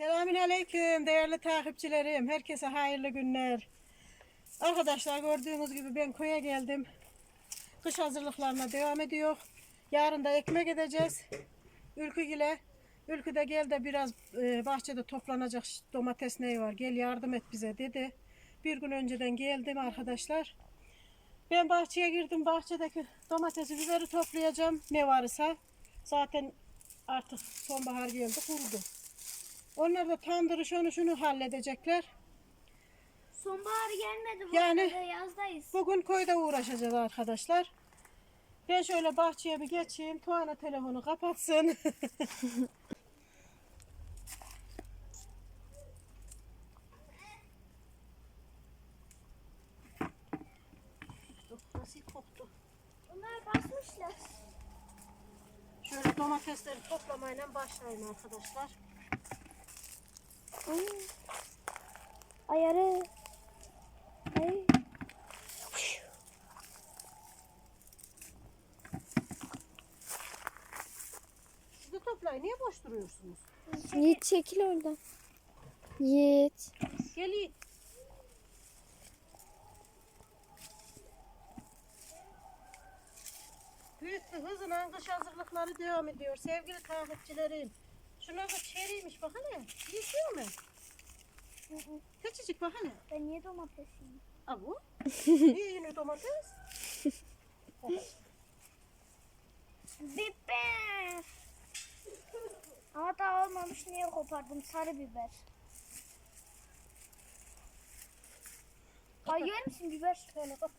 Selamünaleyküm değerli takipçilerim. Herkese hayırlı günler. Arkadaşlar gördüğünüz gibi ben köye geldim. Kış hazırlıklarına devam ediyor. Yarın da ekmek edeceğiz. Ülkügile. Ülkü de gel de biraz e, bahçede toplanacak domates neyi var. Gel yardım et bize dedi. Bir gün önceden geldim arkadaşlar. Ben bahçeye girdim. Bahçedeki domatesi, biberi toplayacağım. Ne varsa. Zaten artık sonbahar geldi kurudu. Onlar da tandırı şunu şunu halledecekler. Sonbahar gelmedi bu Yani- arada yazdayız. Bugün köyde uğraşacağız arkadaşlar. Ben şöyle bahçeye bir geçeyim. Tuana telefonu kapatsın. Nasıl? Bunlar basmışlar. Şöyle domatesleri toplamayla başlayın arkadaşlar. Ayarı. Ay. Siz de toplayın. Niye boş duruyorsunuz? Yiğit çekil oradan. Yiğit. Gelin. Büyük bir hızla kış hazırlıkları devam ediyor sevgili takipçilerim. Şuna da çeriymiş bak hele. Yetiyor mu? Küçücük bak hele. Ben niye domates yiyeyim? Aa bu? Niye yine domates? Biber. Ama daha olmamış niye kopardım? Sarı biber. Ay yer misin biber? Şöyle bak.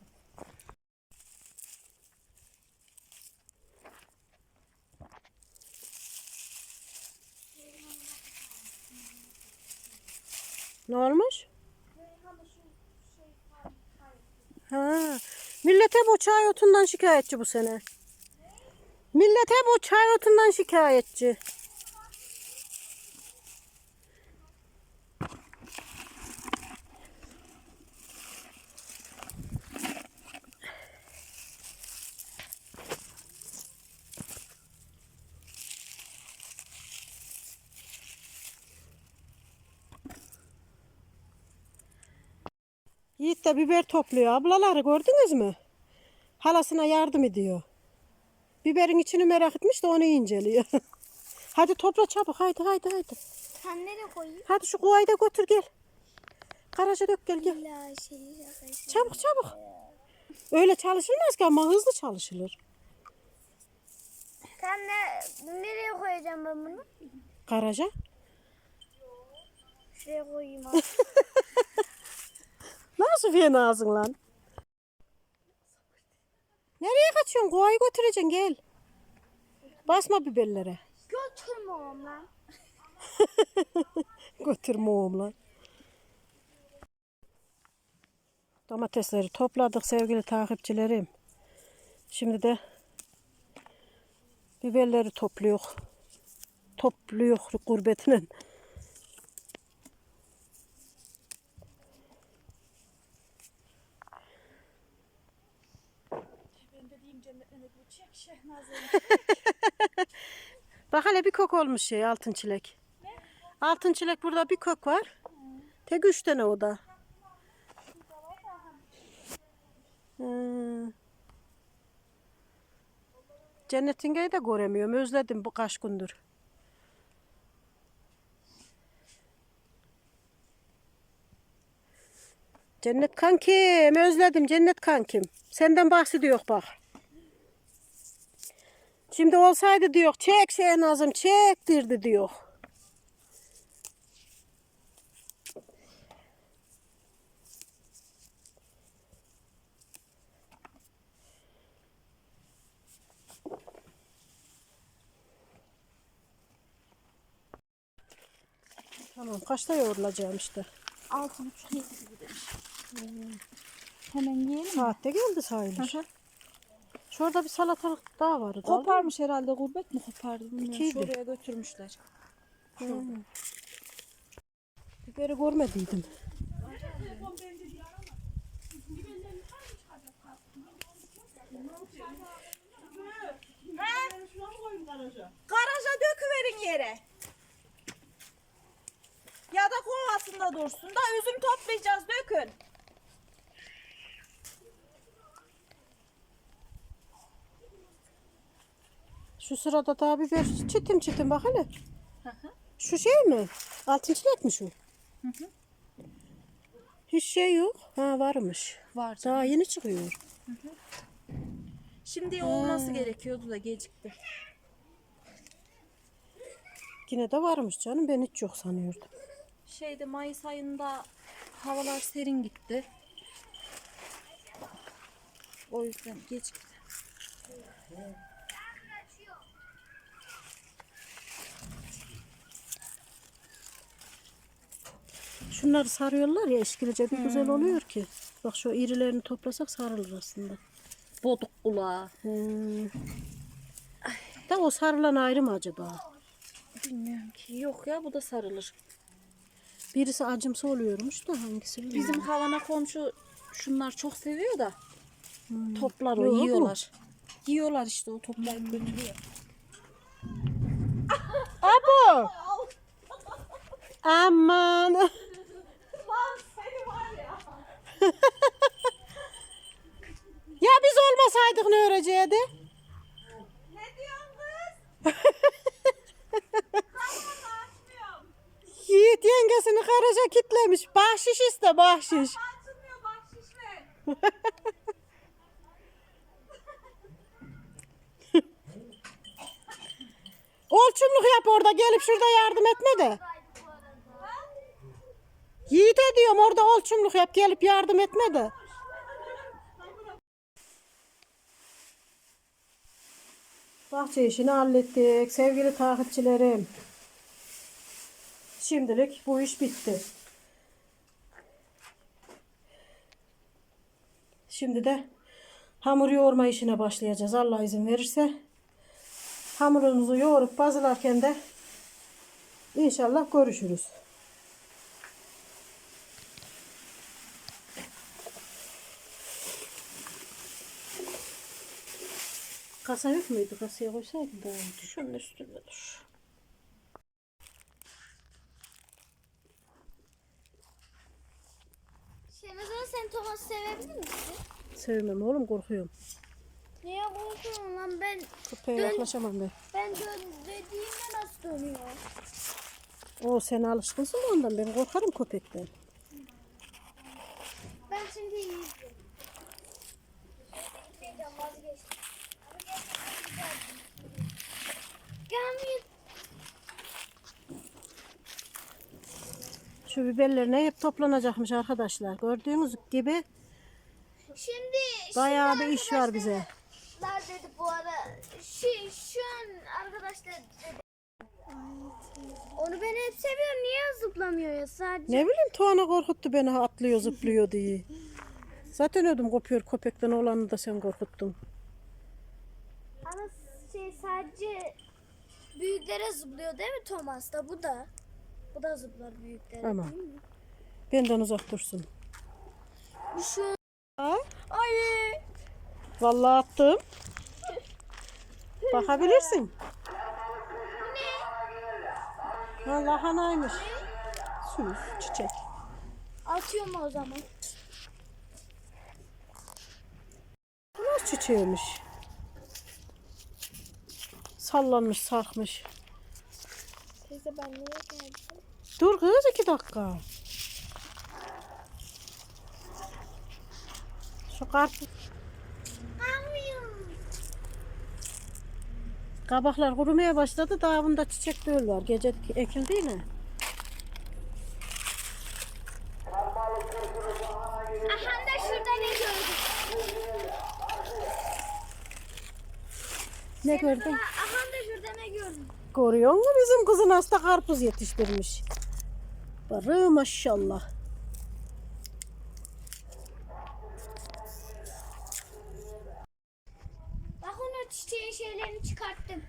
Ne olmuş? Ha, millet hep o çay otundan şikayetçi bu sene. Millet hep o çay otundan şikayetçi. De biber topluyor. Ablaları gördünüz mü? Halasına yardım ediyor. Biberin içini merak etmiş de onu inceliyor. hadi topla çabuk. Haydi haydi haydi. Sen nereye koyayım? Hadi şu kovayı da götür gel. Karaca dök gel gel. Şey yaklaşık. Çabuk çabuk. Öyle çalışılmaz ki ama hızlı çalışılır. Sen ne, nereye koyacağım ben bunu? Karaca. Şuraya koyayım abi. Nasıl fenasın lan? Nereye kaçıyorsun? Kovayı götüreceksin gel. Basma biberlere. Götürme oğlum lan. Götürme oğlum Domatesleri topladık sevgili takipçilerim. Şimdi de biberleri topluyor. Topluyor gurbetinin. Bak hele bir kok olmuş şey altın çilek. Altın çilek burada bir kok var. Tek üç tane o da. Hmm. Cennetingeyi de göremiyorum. Özledim bu kaç gündür. Cennet kankim. Özledim cennet kankim. Senden bahsediyor bak. Şimdi olsaydı diyor çek şey Nazım çektirdi diyor. Tamam kaçta yoğrulacağım işte. Altı buçuk yedi gibi demiş. Hemen yiyelim. Saatte geldi sayılır. Şurada bir salatalık daha vardı. Koparmış herhalde gurbet mi kopardı bilmiyorum. İkiydi. Şuraya götürmüşler. Hmm. Biberi görmediydim. Garaja döküverin yere. arasında dursun da üzüm toplayacağız dökün. Şu sırada daha biber çitin çitin bak hele. Şu şey mi? Altın çilek mi şu? Hiç şey yok. Ha varmış. Var. Daha yeni çıkıyor. Şimdi olması gerekiyordu da gecikti. Yine de varmış canım. Ben hiç yok sanıyordum. Şeyde Mayıs ayında havalar serin gitti. O yüzden gecikti. Şunları sarıyorlar ya eşkilece bir güzel oluyor ki. Bak şu irilerini toplasak sarılır aslında. Boduk kulağı. Hmm. Da o sarılan ayrı mı acaba? Bilmiyorum ki. Yok ya bu da sarılır. Birisi acımsı oluyormuş da hangisi bilmiyorum. Bizim havana komşu şunlar çok seviyor da toplar o Yok mu? yiyorlar. Yiyorlar işte o toplayıp götürüyor. Abo! Aman! ya biz olmasaydık ne örecekti? Ne diyorsun kız? Yiğit yengesini garaja kitlemiş. Bahşiş iste bahşiş. Açılmıyor bahşiş. Olçumluk yap orada gelip şurada yardım etme de. Yiğit'e diyorum orada olçumluk yap gelip yardım etme de. Bahçe işini hallettik sevgili takipçilerim. Şimdilik bu iş bitti. Şimdi de hamur yoğurma işine başlayacağız Allah izin verirse. Hamurunuzu yoğurup bazılarken de inşallah görüşürüz. Kasa yok muydu? Kasaya koysaydım daha iyiydi. Şunun üstünde dur. Şenazan sen Thomas sevebilir misin? Sevmem oğlum korkuyorum. Niye korkuyorsun lan ben Köpeğe Dön. yaklaşamam ben. ben dön dediğimde nasıl dönüyor? O sen alışkınsın da ondan ben korkarım köpekten. Ben şimdi iyiyim. Gelmeyin. Şu biberlerine hep toplanacakmış arkadaşlar. Gördüğünüz gibi Şimdi bayağı şimdi bir iş var bize. Dedi bu ara. Şu, şu an arkadaşlar dedi. Onu ben hep seviyorum. Niye zıplamıyor ya sadece? Ne bileyim Tuana korkuttu beni atlıyor zıplıyor diye. Zaten ödüm kopuyor köpekten olanı da sen korkuttun. Ama sadece büyüklere zıplıyor değil mi Thomas da bu da. Bu da zıplar büyüklere. Aman. değil mi? Benden uzak dursun. Bu şu Ha? Ay. Vallahi attım. Bakabilirsin. Ha, lahanaymış. Süs, çiçek. Atıyorum o zaman. Nasıl çiçeğiymiş? Sallanmış, sarkmış. Teyze ben niye geldim? Dur kız iki dakika. Şu karpuz. Kabaklar kurumaya başladı. Daha bunda çiçek değil var. Gece ekildi yine. Aha da şurada ne gördüm? Ne gördün? Aha da şurada ne gördüm? Görüyor musun? Bizim kızın hasta karpuz yetiştirmiş. Barı maşallah. Bak onu çiçeğin şeylerini çıkarttım.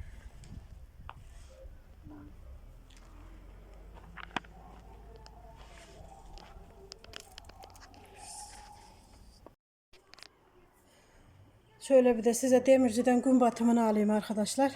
Şöyle bir de size demirciden gün batımını alayım arkadaşlar.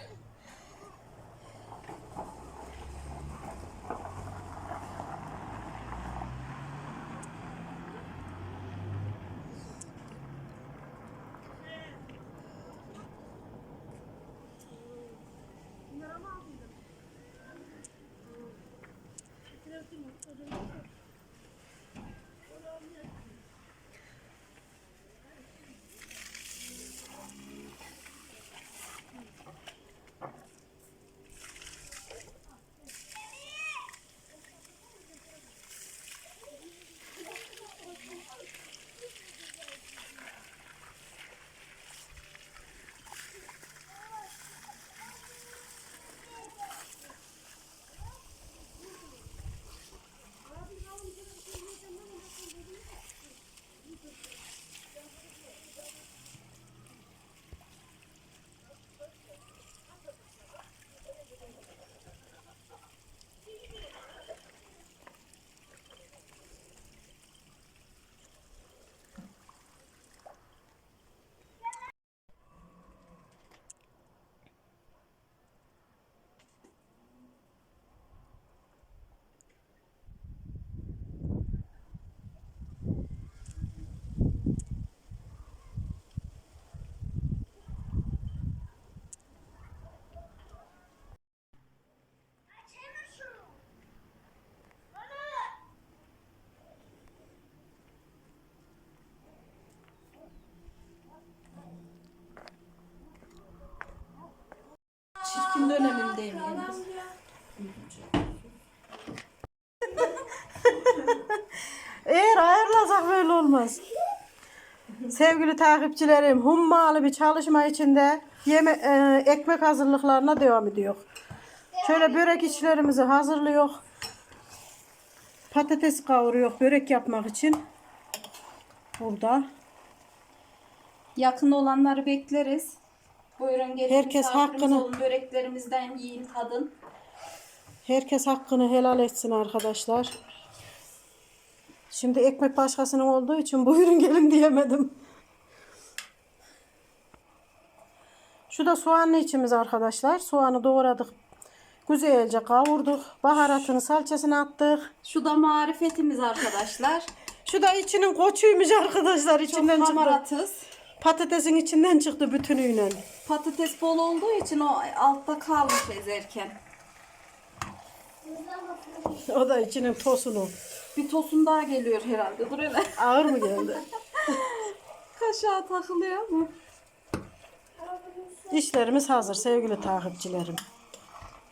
Yine. Eğer ayarlasak böyle olmaz. Sevgili takipçilerim, hummalı bir çalışma içinde yeme e, ekmek hazırlıklarına devam ediyor. Şöyle börek içlerimizi hazırlıyor. Patates kavuruyor börek yapmak için. Burada. Yakın olanları bekleriz. Buyurun gelin Herkes misafirimiz hakkını- olun. Böreklerimizden yiyin tadın. Herkes hakkını helal etsin arkadaşlar. Şimdi ekmek başkasının olduğu için buyurun gelin diyemedim. Şu da soğanlı içimiz arkadaşlar. Soğanı doğradık. Güzelce kavurduk. Baharatını salçasını attık. Şu da marifetimiz arkadaşlar. Şu da içinin koçuymuş arkadaşlar. İçinden Çok çıktı. hamaratız. Patatesin içinden çıktı bütünüyle. Patates bol olduğu için o altta kalmış ezerken. O da içinin tosunu. Bir tosun daha geliyor herhalde. Dur hele. Ağır mı geldi? Kaşığa takılıyor mu? İşlerimiz hazır sevgili takipçilerim.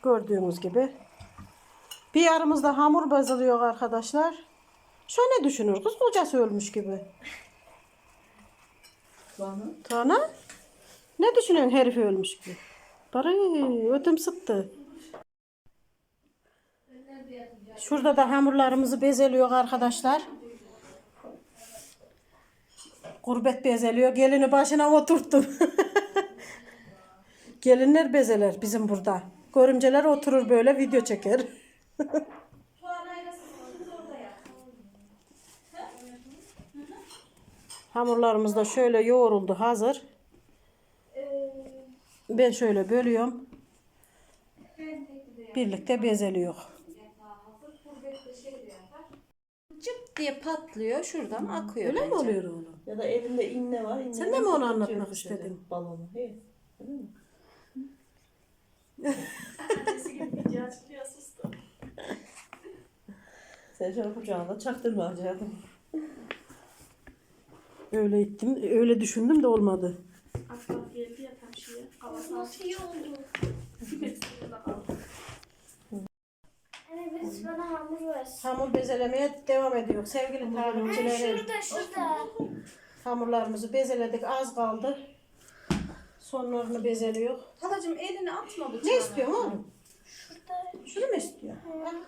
Gördüğünüz gibi. Bir yarımızda hamur bazılıyor arkadaşlar. Ne düşünür kız kocası ölmüş gibi. Tana? Ne düşünüyorsun herif ölmüş gibi? Bari ödüm sıktı. Şurada da hamurlarımızı bezeliyor arkadaşlar. Gurbet bezeliyor. Gelini başına oturttum. Gelinler bezeler bizim burada. Görümceler oturur böyle video çeker. Hamurlarımız da şöyle yoğruldu hazır. Ben şöyle bölüyorum. Birlikte bezeliyor. Cıp diye patlıyor. Şuradan akıyor. Öyle mi bence. oluyor oğlum? Ya da elinde inne var. inne Sen de mi onu anlatmak istedin? Balonu. He. Öyle mi? Sen şöyle kucağında çaktırma canım. Öyle ettim, öyle düşündüm de olmadı. Nasıl iyi oldu? Anne biz bana hamur versin. Hamur bezelemeye devam ediyor. Sevgili Anne takipçilerim. şurada şurada. Hamurlarımızı bezeledik. Az kaldı. Sonlarını bezeliyor. Halacığım elini atma bıçağına. Ne istiyorsun oğlum? Şurada. Şunu mu istiyor? Şu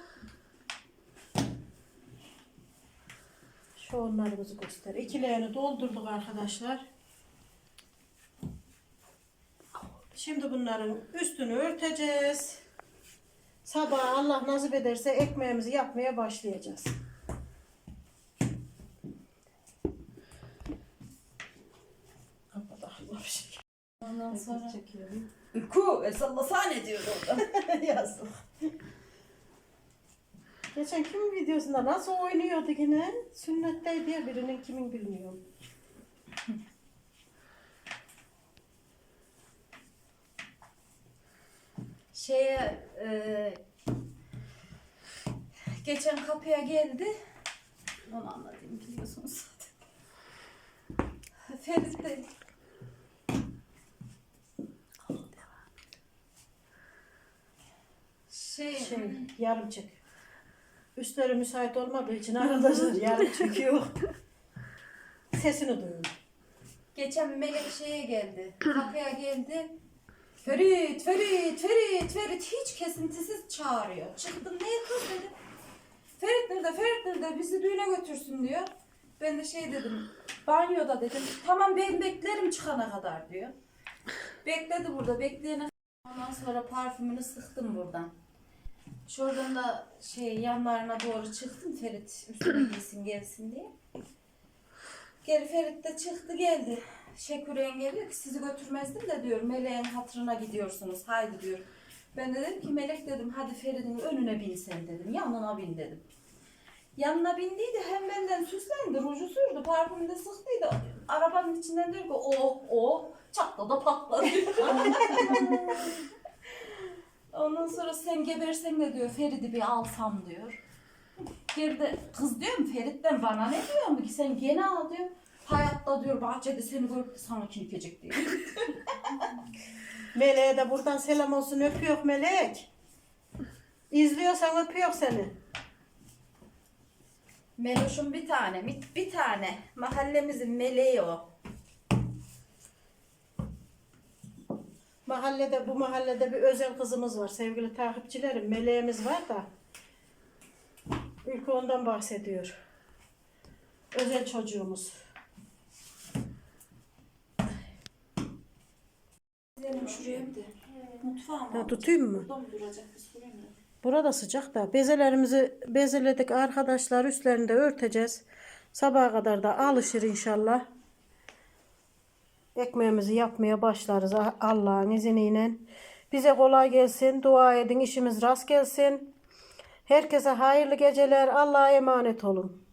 onlarımızı göster. İkilerini doldurduk arkadaşlar. Şimdi bunların üstünü örteceğiz. Sabah Allah nasip ederse ekmeğimizi yapmaya başlayacağız. Şey. Ondan sonra Ku ve sallasane diyor orada. Yazık. Geçen kimin videosunda nasıl oynuyordu yine? Sünnetteydi ya birinin kimin bilmiyorum. şeye e, Geçen kapıya geldi. Onu anlatayım biliyorsunuz zaten. Ferit de şey, Şey, yarım çek. Üstleri müsait olmadığı için arkadaşlar yarım çekiyor. Sesini duyuyor. geçen Melek şeye geldi. Kapıya geldi. Ferit, Ferit, Ferit, Ferit hiç kesintisiz çağırıyor. Çıktım neye kız dedim. Ferit nerede, Ferit nerede bizi düğüne götürsün diyor. Ben de şey dedim, banyoda dedim. Tamam ben beklerim çıkana kadar diyor. Bekledi burada, bekleyene Ondan sonra parfümünü sıktım buradan. Şuradan da şey yanlarına doğru çıktım Ferit üstüne giysin gelsin diye. Geri Ferit de çıktı geldi. Şeküren geliyor ki sizi götürmezdim de diyor Melek'in hatırına gidiyorsunuz haydi diyor. Ben de dedim ki Melek dedim hadi Ferit'in önüne bin sen dedim yanına bin dedim. Yanına bindiydi hem benden süslendi ruju sürdü parfümü de sıktıydı. Arabanın içinden diyor ki oh oh çatladı patladı. Ondan sonra sen gebersen de diyor Ferit'i bir alsam diyor. Geride kız diyorum Ferit'ten bana ne diyor mu ki sen gene al diyor. Hayatta diyor bahçede seni görüp sana kilpecek diyor. Meleğe de buradan selam olsun öpüyor Melek. İzliyorsan öpüyor seni. Meloş'un bir tane, bir, bir tane. Mahallemizin meleği o. Mahallede bu mahallede bir özel kızımız var sevgili takipçilerim. Meleğimiz var da. Ülke ondan bahsediyor. Özel çocuğumuz. Gidelim şuraya bir de. Mutfağa mı? Ya tutayım mı? Duracak? Burada sıcak da bezelerimizi bezeledik arkadaşlar üstlerinde örteceğiz. Sabaha kadar da alışır inşallah. Ekmeğimizi yapmaya başlarız Allah'ın izniyle. Bize kolay gelsin. Dua edin. işimiz rast gelsin. Herkese hayırlı geceler. Allah'a emanet olun.